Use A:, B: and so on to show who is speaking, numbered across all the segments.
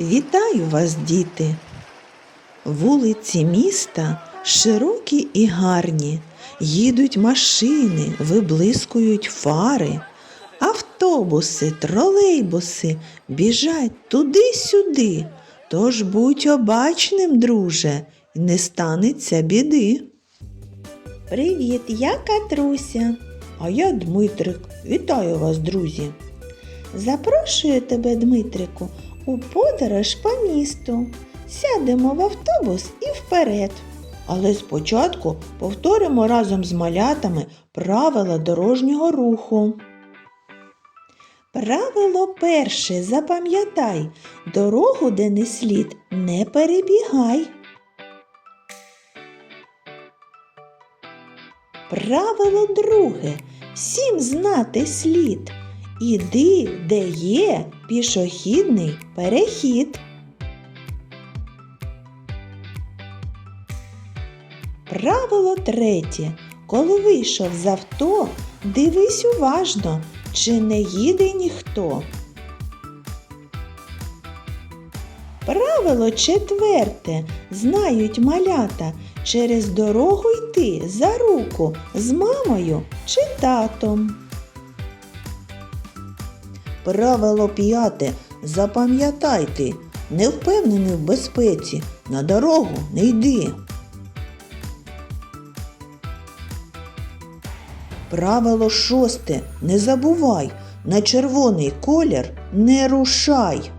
A: Вітаю вас, діти! Вулиці міста широкі і гарні. Їдуть машини, виблискують фари. Автобуси, тролейбуси біжать туди-сюди. Тож будь обачним, друже, і не станеться біди. Привіт, я Катруся. А я Дмитрик. Вітаю вас, друзі. Запрошую тебе, Дмитрику, у подорож по місту. Сядемо в автобус і вперед. Але спочатку повторимо разом з малятами правила дорожнього руху. Правило перше запам'ятай, дорогу, де не слід, не перебігай. Правило друге всім знати слід. Іди, де є пішохідний перехід. Правило третє. Коли вийшов з авто, дивись уважно, чи не їде ніхто. Правило четверте. Знають малята через дорогу йти за руку з мамою чи татом. Правило п'яте. Запам'ятайте, не впевнений в безпеці, на дорогу не йди. Правило шосте. Не забувай, на червоний колір не рушай.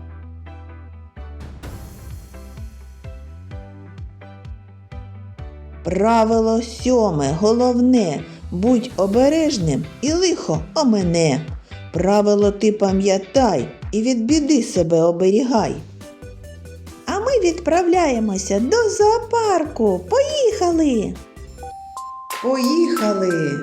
A: Правило сьоме, головне, будь обережним і лихо омене. Правило ти пам'ятай і від біди себе оберігай. А ми відправляємося до зоопарку. Поїхали! Поїхали!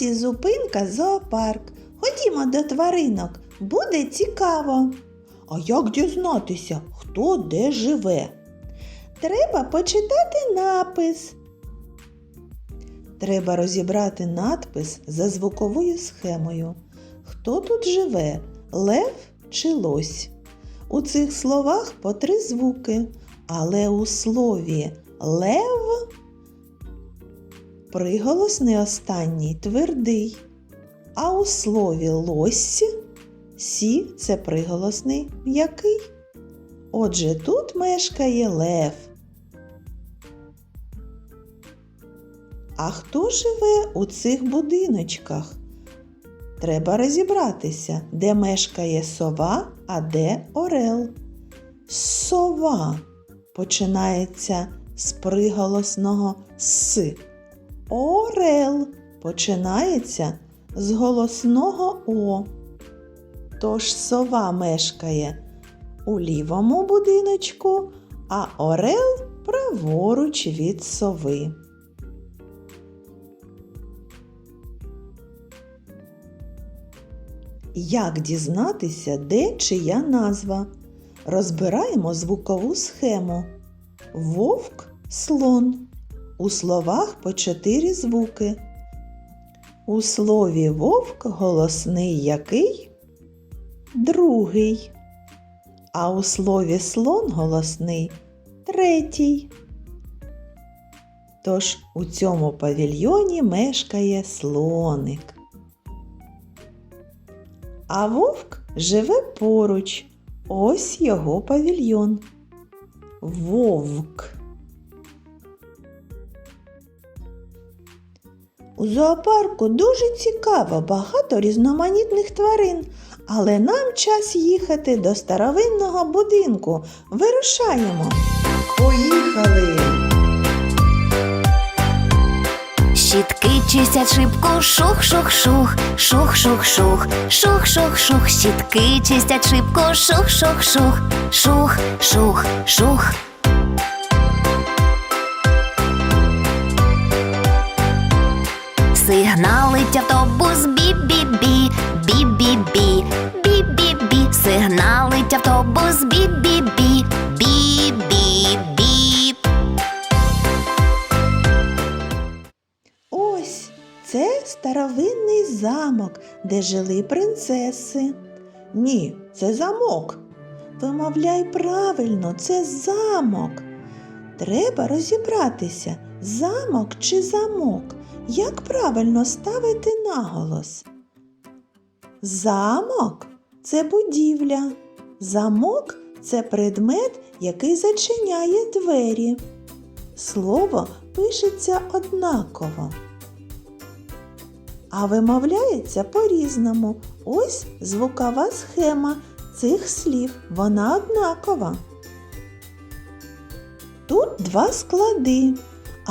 A: Ось і зупинка зоопарк. Ходімо до тваринок, буде цікаво. А як дізнатися, хто де живе? Треба почитати напис. Треба розібрати надпис за звуковою схемою. Хто тут живе? Лев чи лось? У цих словах по три звуки, але у слові лев Приголосний останній твердий, а у слові лось сі це приголосний м'який. Отже, тут мешкає лев. А хто живе у цих будиночках? Треба розібратися, де мешкає сова, а де орел. Сова починається з приголосного с. Орел починається з голосного О. Тож сова мешкає у лівому будиночку, а орел праворуч від сови. Як дізнатися, де чия назва? Розбираємо звукову схему. Вовк слон. У словах по чотири звуки. У слові вовк голосний який? Другий. А у слові слон голосний третій. Тож у цьому павільйоні мешкає слоник. А вовк живе поруч. Ось його павільйон. Вовк. У зоопарку дуже цікаво, багато різноманітних тварин, але нам час їхати до старовинного будинку. Вирушаємо. Поїхали!
B: Щітки чистять шибку, шух-шух-шух, шух-шух-шух, шух-шух-шух, щітки чистять шибку, шух-шух-шух, шух-шух-шух. Сигналить автобус бі-бі-бі, бі-бі-бі, бі-бі-бі, сигналить автобус бі-бі-бі, бі-бі-бі.
A: Ось це старовинний замок, де жили принцеси. Ні, це замок. Вимовляй правильно, це замок. Треба розібратися, замок чи замок. Як правильно ставити наголос? Замок це будівля. Замок це предмет, який зачиняє двері. Слово пишеться однаково. А вимовляється по-різному. Ось звукова схема цих слів. Вона однакова. Тут два склади,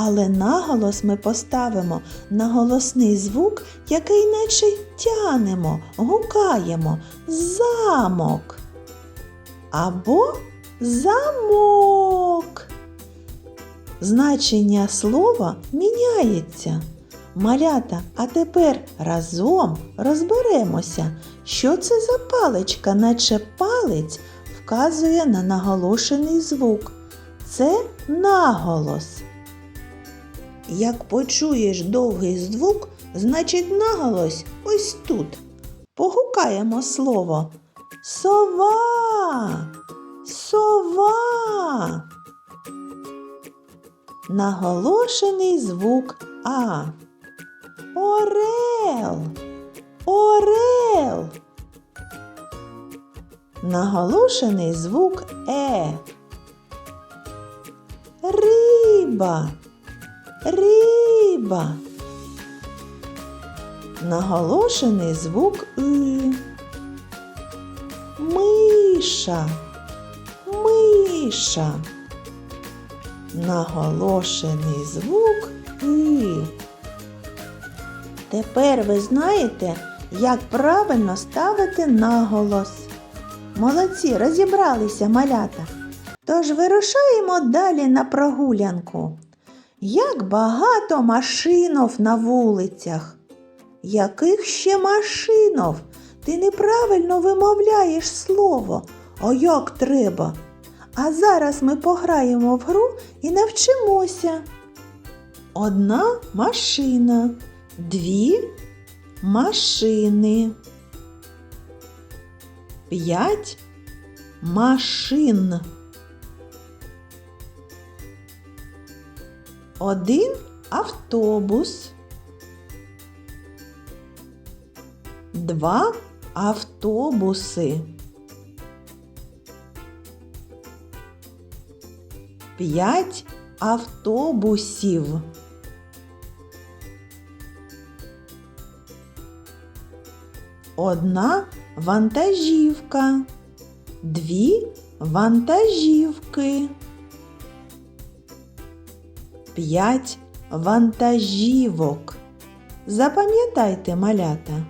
A: але наголос ми поставимо на голосний звук, який наче тянемо, гукаємо замок або замок. Значення слова міняється. Малята, а тепер разом розберемося, що це за паличка, наче палець вказує на наголошений звук. Це наголос. Як почуєш довгий звук, значить наголос ось тут. Погукаємо слово сова. Сова. Наголошений звук А. Орел. Орел. Наголошений звук Е. Риба. Риба. Наголошений звук И. Миша. Миша. Наголошений звук І. Тепер ви знаєте, як правильно ставити наголос. Молодці, розібралися малята. Тож вирушаємо далі на прогулянку. Як багато машинов на вулицях. Яких ще машинов? Ти неправильно вимовляєш слово. А як треба? А зараз ми пограємо в гру і навчимося. Одна машина, дві машини, п'ять машин. Один автобус. Два автобуси. П'ять автобусів. Одна вантажівка. Дві вантажівки. П'ять вантажівок. Запам'ятайте малята.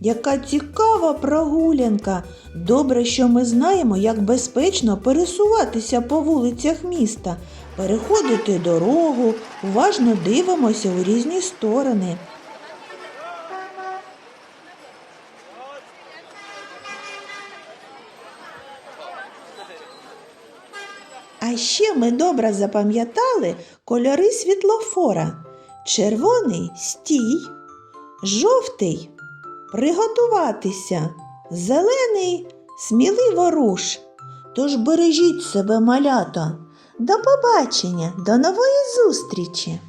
A: Яка цікава прогулянка! Добре, що ми знаємо, як безпечно пересуватися по вулицях міста, переходити дорогу, уважно дивимося у різні сторони. А ще ми добре запам'ятали кольори світлофора. Червоний стій, жовтий приготуватися, зелений сміливо руш. Тож бережіть себе, малята. До побачення, до нової зустрічі!